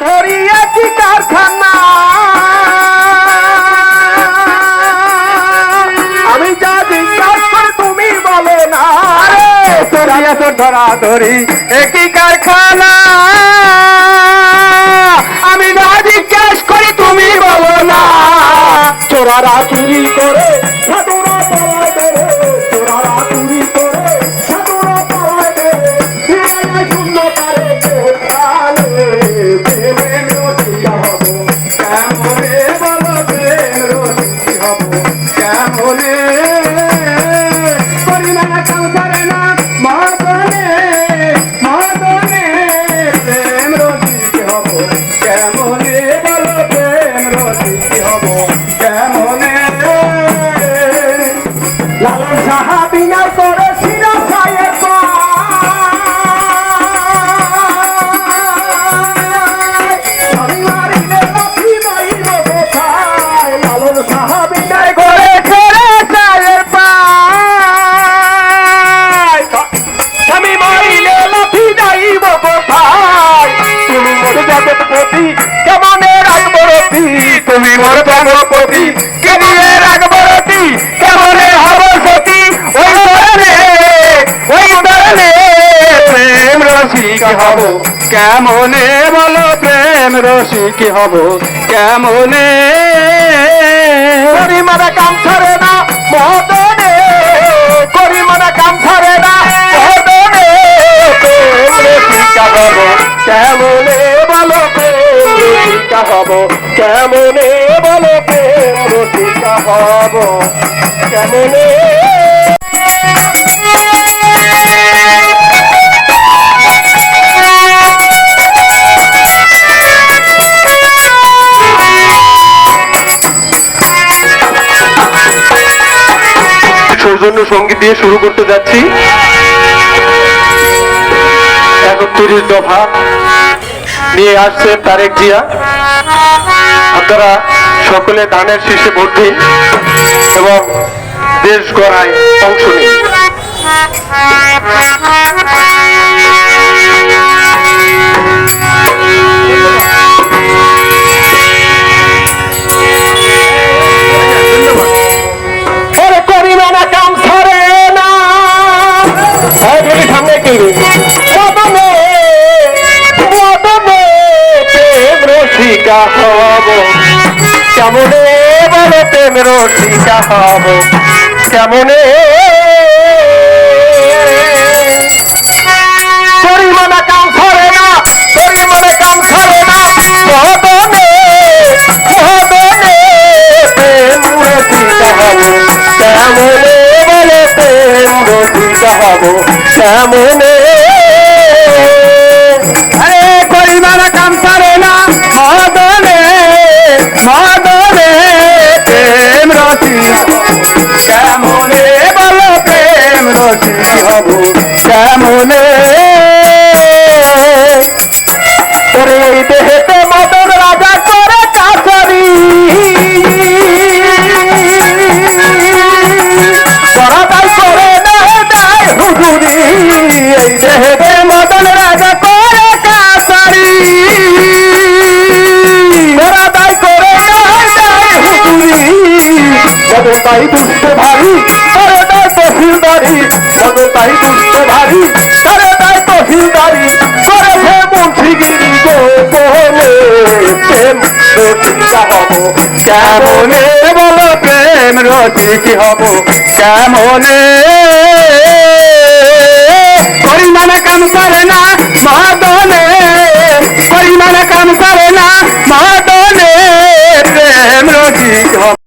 একই কারখানা। আমি যা জিজ্ঞাসা করি তুমি বলো না। এত ধরা ধরি একই কারখানা? আমি যা জিজ্ঞাস করি তুমি বলো না। চোরারা কেমনে বলো প্রেম রসিক হব? কেমনে? করিমানা কাম ছাড়ে না, মদনে। করিমানা কাম ছাড়ে না, মদনে। প্রেম রসিকা হব। কেমনে বলো প্রেম রসিকা হব? কেমনে বলো প্রেম রসিকা হব? কেমনে? সৌজন্য সংগীত দিয়ে শুরু করতে যাচ্ছি। একত্রিশ দফা নিয়ে আসছে তারেক জিয়া। আপনারা সকলে ধানের শীর্ষে ভর্তি এবং দেশ গড়ায় অংশ নিন। রসিকা হব কেমনে বলো প্রেম রসিকা হব কেমনে তাই বুঝতে ভাবি তারা তাই তো হিলদারি সরে সে মুন্সিগিরি গো কোলে প্রেম রতিকা হব, কেমনে বলো প্রেম রতিকি হব, কেমনে? করি মানে কাম করে না, মা